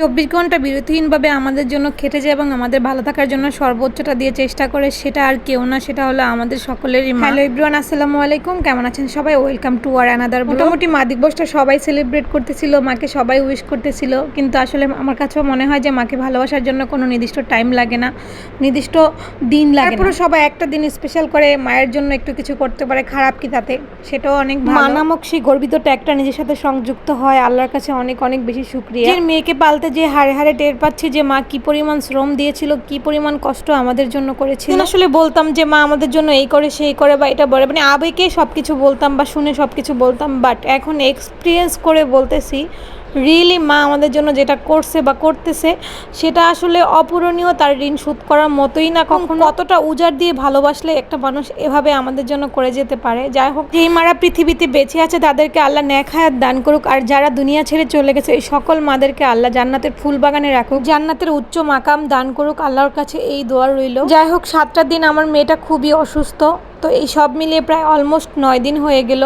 চব্বিশ ঘণ্টা বিরতিহীনভাবে আমাদের জন্য খেটে যায় এবং আমাদের ভালো থাকার জন্য সর্বোচ্চটা দিয়ে চেষ্টা করে সেটা আর কেউ না সেটা হলো আমাদের সকলেরই হ্যালো ইব্রান আসসালামু আলাইকুম কেমন আছেন সবাই? ওয়েলকাম টু আর অ্যানাদার মোটামুটি মা দিবসটা সবাই সেলিব্রেট করতেছিল মাকে সবাই উইশ করতেছিল কিন্তু আসলে আমার কাছেও মনে হয় যে মাকে ভালোবাসার জন্য কোনো নির্দিষ্ট টাইম লাগে না নির্দিষ্ট দিন লাগে তারপরে সবাই একটা দিন স্পেশাল করে মায়ের জন্য একটু কিছু করতে পারে খারাপ কি তাতে? সেটাও অনেক মা নামক সেই গর্বিত ট্যাগটা নিজের সাথে সংযুক্ত হয় আল্লাহর কাছে অনেক অনেক বেশি শুক্রিয়া। যে মেয়েকে পালতে যে হাড়ে হাড়ে টের পাচ্ছি যে মা কি পরিমাণ শ্রম দিয়েছিল, কি পরিমাণ কষ্ট আমাদের জন্য করেছিল। আসলে বলতাম যে মা আমাদের জন্য এই করে, সেই করে বা এটা বলে মানে আবেগে সব কিছু বলতাম বা শুনে সব কিছু বলতাম বাট এখন এক্সপিরিয়েন্স করে বলতেছি রিয়েলি মা আমাদের জন্য যেটা করছে বা করতেছে সেটা আসলে অপূরণীয়। তার ঋণ শোধ করার মতোই না কখন। অতটা উজাড় দিয়ে ভালোবাসলে একটা মানুষ এভাবে আমাদের জন্য করে যেতে পারে। যাই হোক যেই মারা পৃথিবীতে বেঁচে আছে তাদেরকে আল্লাহ ন্যাখায়াত দান করুক। আর যারা দুনিয়া ছেড়ে চলে গেছে এই সকল মাদেরকে আল্লাহ জান্নাতের ফুল বাগানে রাখুক। জান্নাতের উচ্চ মাকাম দান করুক। আল্লাহর কাছে এই দোয়া রইল। যাই হোক সাতটা দিন আমার মেয়েটা খুবই অসুস্থ। তো এই সব মিলিয়ে প্রায় অলমোস্ট নয় দিন হয়ে গেল।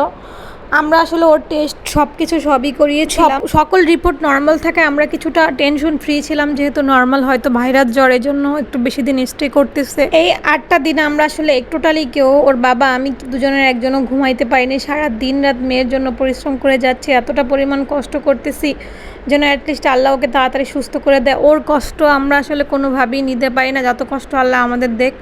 আমরা আসলে ওর টেস্ট সব কিছু সবই করিয়েছিলাম। সকল রিপোর্ট নর্মাল থাকায় আমরা কিছুটা টেনশন ফ্রি ছিলাম, যেহেতু নর্মাল হয়তো ভাইরাস জ্বরের জন্য একটু বেশি দিন স্টে করতেছে। এই আটটা দিন আমরা আসলে একটুটালি কেউ, ওর বাবা, আমি দুজনের একজনও ঘুমাইতে পারিনি। সারা দিন রাত মেয়ের জন্য পরিশ্রম করে যাচ্ছি, এতটা পরিমাণ কষ্ট করতেছি। যেন অ্যাটলিস্ট আল্লাহ ওকে তাড়াতাড়ি সুস্থ করে দেয়। ওর কষ্ট আমরা আসলে কোনোভাবেই নিতে পারি না। যত কষ্ট আল্লাহ আমাদের দেখ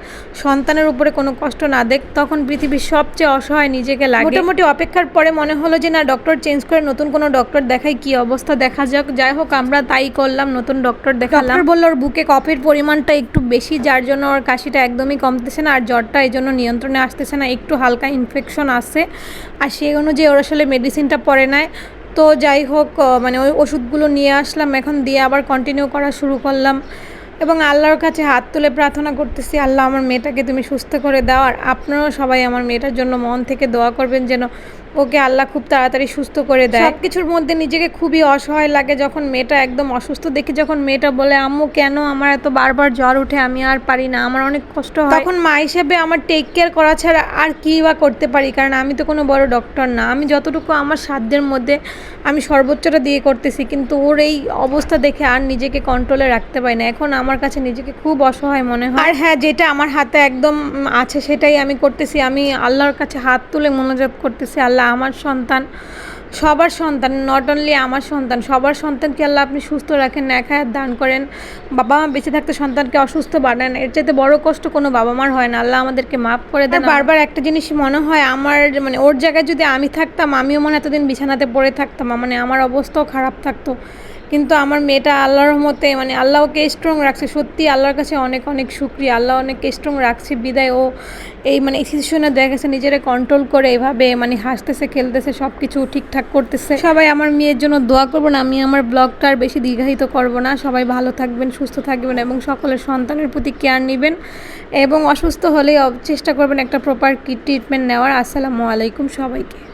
সন্তানের উপরে কোনো কষ্ট না দেখ তখন পৃথিবীর সবচেয়ে অসহায় নিজেকে লাগে। মোটামুটি অপেক্ষার পরে মনে হলো যে না ডক্টর চেঞ্জ করে নতুন কোনো ডক্টর দেখাই কি অবস্থা দেখা যাক। যাই হোক আমরা তাই করলাম নতুন ডক্টর দেখালাম। বলল ওর বুকে কফের পরিমাণটা একটু বেশি যার জন্য ওর কাশিটা একদমই কমতেছে না আর জ্বরটা এই জন্য নিয়ন্ত্রণে আসতেছে না। একটু হালকা ইনফেকশন আছে। আর সেই অনুযায়ী ওর আসলে মেডিসিনটা পরে নেয়। তো যাই হোক মানে ওই ওষুধগুলো নিয়ে আসলাম, এখন দিয়ে আবার কন্টিনিউ করা শুরু করলাম। এবং আল্লাহর কাছে হাত তুলে প্রার্থনা করতেছি, আল্লাহ আমার মেয়েটাকে তুমি সুস্থ করে দাও। আর আপনারাও সবাই আমার মেয়েটার জন্য মন থেকে দোয়া করবেন যেন ওকে আল্লাহ খুব তাড়াতাড়ি সুস্থ করে দেয়। সব কিছুর মধ্যে নিজেকে খুবই অসহায় লাগে যখন মেয়েটা একদম অসুস্থ। দেখি যখন মেয়েটা বলে আম্মু কেন আমার এত বারবার জ্বর উঠে আমি আর পারি না আমার অনেক কষ্ট হয়। তখন মা হিসেবে আমার টেক কেয়ার করা ছাড়া আর কী বা করতে পারি? কারণ আমি তো কোনো বড় ডক্টর না। আমি যতটুকু আমার সাধ্যের মধ্যে আমি সর্বোচ্চটা দিয়ে করতেছি কিন্তু ওর এই অবস্থা দেখে আর নিজেকে কন্ট্রোলে রাখতে পারি না। এখন আমার কাছে নিজেকে খুব অসহায় মনে হয়। আর হ্যাঁ যেটা আমার হাতে একদম আছে সেটাই আমি করতেছি। আমি আল্লাহর কাছে হাত তুলে মনোযোগ করতেছি আল্লাহ আমার সন্তান, সবার সন্তান নট অনলি আমার সন্তান, সবার সন্তানকে আল্লাহ আপনি সুস্থ রাখেন, এক একায়াত দান করেন। বাবা মা বেঁচে থাকতে সন্তানকে অসুস্থ বানান, এর চাইতে বড় কষ্ট কোনো বাবা মার হয় না। আল্লাহ আমাদেরকে মাফ করে দেন। বারবার একটা জিনিস মনে হয়, আমার মানে ওর জায়গায় যদি আমি থাকতাম, আমিও মনে এতদিন বিছানাতে পড়ে থাকতাম মানে আমার অবস্থাও খারাপ থাকতো। কিন্তু আমার মেয়েটা আল্লাহর রহমতে মানে আল্লাহ ওকে স্ট্রং রাখছে। সত্যি আল্লাহর কাছে অনেক অনেক শুক্রিয়া। আল্লাহ অনেক স্ট্রং রাখছে, বিদায়। ও এই মানে এই সিচুয়েশনে দেখা গেছে নিজেরা কন্ট্রোল করে এভাবে মানে হাসতেছে, খেলতেছে সব কিছু ঠিকঠাক করতেছে। সবাই আমার মেয়ের জন্য দোয়া করব না, আমি আমার ব্লগটা আর বেশি দীর্ঘায়িত করব না। সবাই ভালো থাকবেন, সুস্থ থাকবেন এবং সকলের সন্তানের প্রতি কেয়ার নেবেন এবং অসুস্থ হলে চেষ্টা করবেন একটা প্রপার ট্রিটমেন্ট নেওয়ার। আসসালামু আলাইকুম সবাইকে।